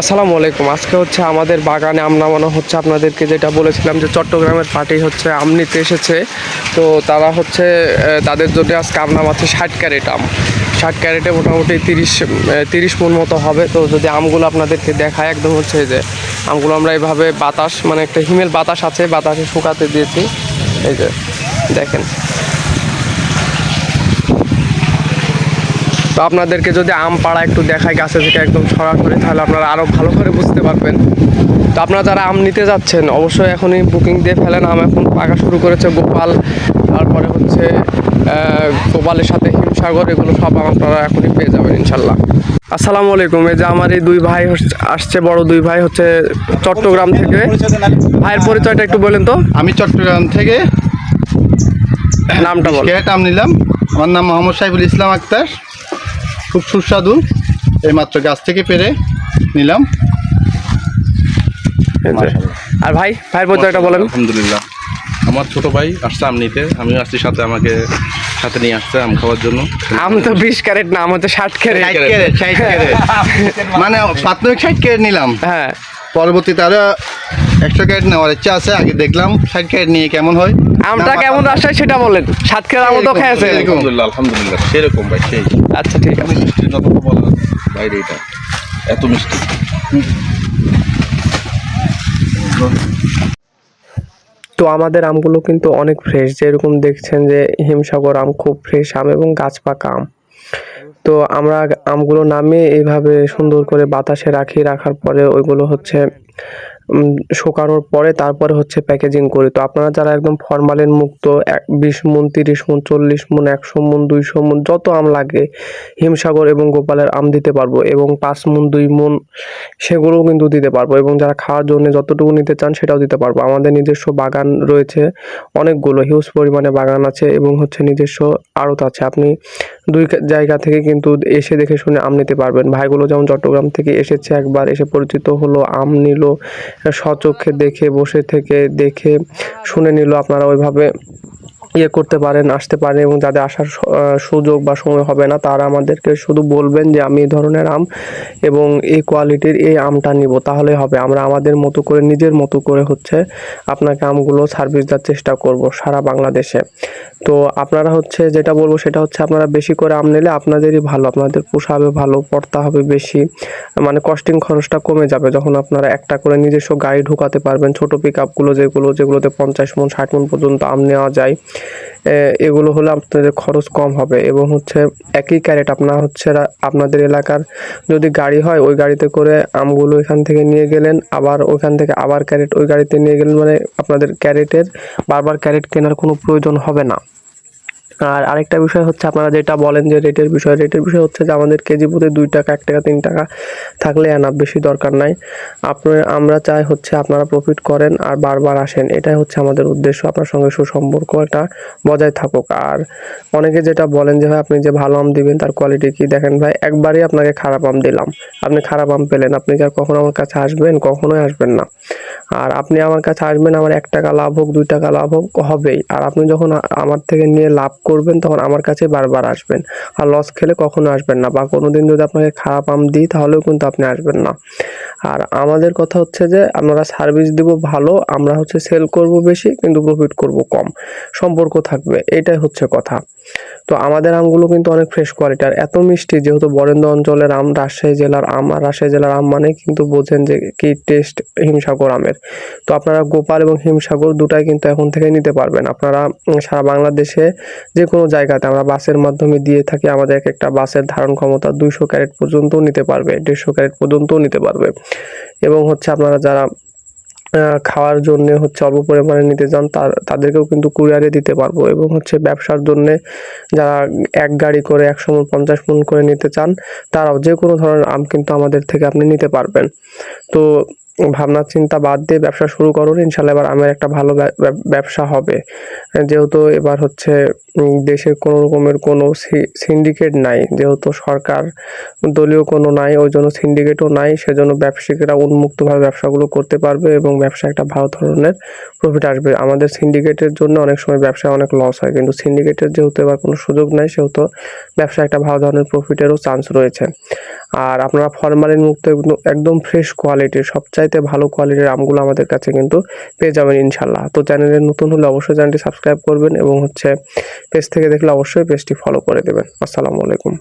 আসসালামু আলাইকুম। আজকে হচ্ছে আমাদের বাগানে আম নামানো হচ্ছে। আপনাদেরকে যেটা বলেছিলাম যে চট্টগ্রামের পার্টি হচ্ছে আম নিতে এসেছে। তো তারা হচ্ছে তাদের জন্য আজকে আম আছে ষাট ক্যারেট আম। ষাট ক্যারেটে মোটামুটি তিরিশ তিরিশ মন মতো হবে। তো যদি আমগুলো আপনাদেরকে দেখায় একদম হচ্ছে যে, আমগুলো আমরা এইভাবে বাতাস মানে একটা হিমেল বাতাস আছে, বাতাসে শুকাতে দিয়েছি। এই যে, দেখেন। তো আপনাদেরকে যদি আম পাড়া একটু দেখায় গাছে থেকে একদম সরাসরি তাহলে আপনারা আরও ভালো করে বুঝতে পারবেন। তো আপনারা যারা আম নিতে যাচ্ছেন অবশ্যই এখনই বুকিং দিয়ে ফেলেন। আম এখন পাকা শুরু করেছে গোপাল। তারপরে হচ্ছে গোপালের সাথে হিমসাগর এগুলো সব আপনারা এখনই পেয়ে যাবেন ইনশাল্লাহ। আসসালামু আলাইকুম। এই যে আমার এই দুই ভাই আসছে বড় দুই ভাই হচ্ছে চট্টগ্রাম থেকে। ভাইয়ের পরিচয়টা একটু বলেন তো। আমি চট্টগ্রাম থেকে। নামটা বল। আম নিলাম। আমার নাম মোহাম্মদ সাইফুল ইসলাম আক্তার। খুব সুস্বাদু। এইমাত্র গাছ থেকে পেরে নিলাম। আর ভাই ভাইয়ের পরিচয়টা বলেন। আলহামদুলিল্লাহ। আমার ছোট ভাই আসছে আম নিতে। আমিও আসছি সাথে আমাকে সাথে নিয়ে আসছে আম খাওয়ার জন্য। আম তো বিশ ক্যারেট না আম তো ষাট ক্যারেট। ষাট ক্যারেট ক্যারেট। মানে প্রাথমিক ষাট ক্যারেট নিলাম। হ্যাঁ। পরবর্তীতে আরও একশো ক্যারেট নেওয়ার ইচ্ছা আছে। আগে দেখলাম ষাট ক্যারেট নিয়ে কেমন হয়। আমটা কেমন আসছে সেটা বলেন। সাত খেলার মতো খেয়েছে। আলহামদুলিল্লাহ আলহামদুলিল্লাহ সেরকম ভাই সেই। আচ্ছা ঠিক আছে। মিষ্টি যত বলা বাইরে এটা। এত মিষ্টি। তো আমাদের আমগুলো কিন্তু অনেক ফ্রেশ যেরকম দেখছেন যে হিমসাগর আম খুব ফ্রেশ আম এবং গাছ পাকা আম। তো আমরা আমগুলো নামিয়ে এইভাবে সুন্দর করে বাতাসে রাখি রাখার পরে ওইগুলো হচ্ছে শুকানোর পরে তারপরে হচ্ছে প্যাকেজিং করি। তো আপনারা যারা একদম ফরমালিন মুক্ত বিশ মন, তিরিশ মন, চল্লিশ মন, একশো মন, দুইশো মন, যত আম লাগে, হিমসাগর এবং গোপালের আম দিতে পারব এবং পাঁচ মন, দুই মন সেগুলোও কিন্তু দিতে পারব এবং যারা খাওয়ার জন্য যতটুকু নিতে চান সেটাও দিতে পারব। আমাদের নিজস্ব বাগান রয়েছে, অনেকগুলো হিউজ পরিমাণে বাগান আছে এবং হচ্ছে নিজস্ব আড়ত আছে। আপনি দুই জায়গা থেকে কিন্তু এসে দেখে শুনে আম নিতে পারবেন। ভাইগুলো যেমন চট্টগ্রাম থেকে এসেছে একবার, এসে পরিচিত হলো, আম নিল সচক্ষে দেখে বসে থেকে দেখে শুনে নিল আপনারা ওইভাবে ইয়ে করতে পারেন, আসতে পারেন এবং যাদের আসার সুযোগ বা সময় হবে না, তারা আমাদেরকে শুধু বলবেন যে আমি এই ধরনের আম এবং এই কোয়ালিটির এই আমটা নিব তাহলে হবে। আমরা আমাদের মতো করে, নিজের মতো করে হচ্ছে আপনাকে আমগুলো সার্ভিস দেওয়ার চেষ্টা করব সারা বাংলাদেশে। তো আপনারা হচ্ছে যেটা বলব সেটা হচ্ছে আপনারা বেশি করে আম নিলে আপনাদেরই ভালো, আপনাদের পোষাবে ভালো পড়তা হবে বেশি মানে কস্টিং খরচটা কমে যাবে। যখন আপনারা একটা করে নিজস্ব গাড়ি ঢোকাতে পারবেন, ছোটো পিক আপগুলো যেগুলো, যেগুলোতে পঞ্চাশ মন, ষাট মন পর্যন্ত আম নেওয়া যায় এগুলো হলে আপনাদের খরচ কম হবে এবং হচ্ছে একই ক্যারেট আপনার হচ্ছে আপনাদের এলাকার যদি গাড়ি হয়, ওই গাড়িতে করে আমগুলো এখান থেকে নিয়ে গেলেন, আবার ওইখান থেকে আবার ক্যারেট ওই গাড়িতে নিয়ে গেলেন মানে আপনাদের ক্যারেটের বারবার ক্যারেট কেনার কোনো প্রয়োজন হবে না। আর আরেকটা বিষয় হচ্ছে আপনারা যেটা বলেন যে রেটের বিষয় রেটের বিষয় হচ্ছে যে আমাদের কেজি প্রতি দুই টাকা, এক টাকা, তিন টাকা থাকলে এনাফ বেশি দরকার নাই। আপনার আমরা চাই হচ্ছে আপনারা প্রফিট করেন আর বারবার আসেন। এটাই হচ্ছে আমাদের উদ্দেশ্য, আপনার সঙ্গে সুসম্পর্ক, এটা বজায় থাকুক। আর অনেকে যেটা বলেন যে, ভাই, আপনি যে ভালো আম দিবেন, তার কোয়ালিটি কি? দেখেন ভাই, একবারই আপনাকে খারাপ আম দিলাম। আপনি খারাপ আম পেলেন, আপনি কি আর কখনো আমার কাছে আসবেন? কখনোই আসবেন না। আর আপনি আমার কাছে আসবেন, আমার এক টাকা লাভ হোক, দুই টাকা লাভ হোক, হবেই। আর আপনি যখন আমার থেকে নিয়ে লাভ করবেন, তখন আমার কাছে বারবার আসবেন। আর লস খেলে কখনো আসবেন না বা কোনো দিন যদি আপনাকে খারাপ আম দিই, তাহলেও কিন্তু আপনি আসবেন না। আর আমাদের কথা হচ্ছে যে, আমরা সার্ভিস দিব ভালো, আমরা হচ্ছে সেল করব বেশি, কিন্তু প্রফিট করব কম। সম্পর্ক থাকবে, এটাই হচ্ছে কথা। তো আমাদের আমগুলো কিন্তু অনেক ফ্রেশ কোয়ালিটি আর এত মিষ্টি, যেহেতু বরেন্দ্র অঞ্চলের আম, রাজশাহী জেলার আম, আর রাজশাহী জেলার আম মানে কিন্তু বোঝেন যে কি টেস্ট হিমসাগর আমের। তো আপনারা গোপাল এবং হিমসাগর দুটাই কিন্তু এখন থেকে নিতে পারবেন। আপনারা সারা বাংলাদেশে যে কোনো জায়গাতে আমরা বাসের মাধ্যমে দিয়ে থাকি, আমাদের এক একটা বাসের ধারণ ক্ষমতা দুইশো ক্যারেট পর্যন্তও নিতে পারবে, দেড়শো ক্যারেট পর্যন্তও নিতে পারবে। এবং হচ্ছে আপনারা যারা খাওয়ার জন্য হচ্ছে অল্প পরিমাণে নিতে চান, তার, তাদেরকেও কিন্তু কুরিয়ারে দিতে পারব এবং হচ্ছে ব্যবসার জন্য যারা এক গাড়ি করে একশো মন, পঞ্চাশ মন করে নিতে চান, তারাও যে কোনো ধরনের আম কিন্তু আমাদের থেকে আপনি নিতে পারবেন। তো ভাবনা চিন্তা বাদ দিয়ে ব্যবসা শুরু করুন, ইনশাল্লাহ এবার আমের একটা ভালো ব্যব- ব্যব- ব্যবসা হবে। যেহেতু এবার হচ্ছে দেশে কোনো রকমের কোনো সিন্ডিকেট নাই, যেহেতু সরকার দলীয় কোনো নাই, ওই জন্য সিন্ডিকেটও নাই, সেজন্য ব্যবসায়িকরা উন্মুক্তভাবে ব্যবসাগুলো করতে পারবে এবং ব্যবসা একটা ভালো ধরনের প্রফিট আসবে। আমাদের সিন্ডিকেটের জন্য অনেক সময় ব্যবসায় অনেক লস হয়, কিন্তু সিন্ডিকেটের যেহেতু এবার কোনো সুযোগ নাই, সেহেতু ব্যবসা একটা ভালো ধরনের প্রফিটেরও চান্স রয়েছে। আর আপনারা ফরমালিন মুক্ত একদম- ফ্রেশ কোয়ালিটির সবচাইতে ভালো কোয়ালিটির আমগুলো আমাদের কাছে কিন্তু পেয়ে যাবেন ইনশাল্লাহ তো চ্যানেলে নতুন হলে অবশ্যই চ্যানেলটি সাবস্ক্রাইব করবেন এবং হচ্ছে পেজ থেকে দেখলে অবশ্যই পেজটি ফলো করে দেবেন। আসসালামু আলাইকুম।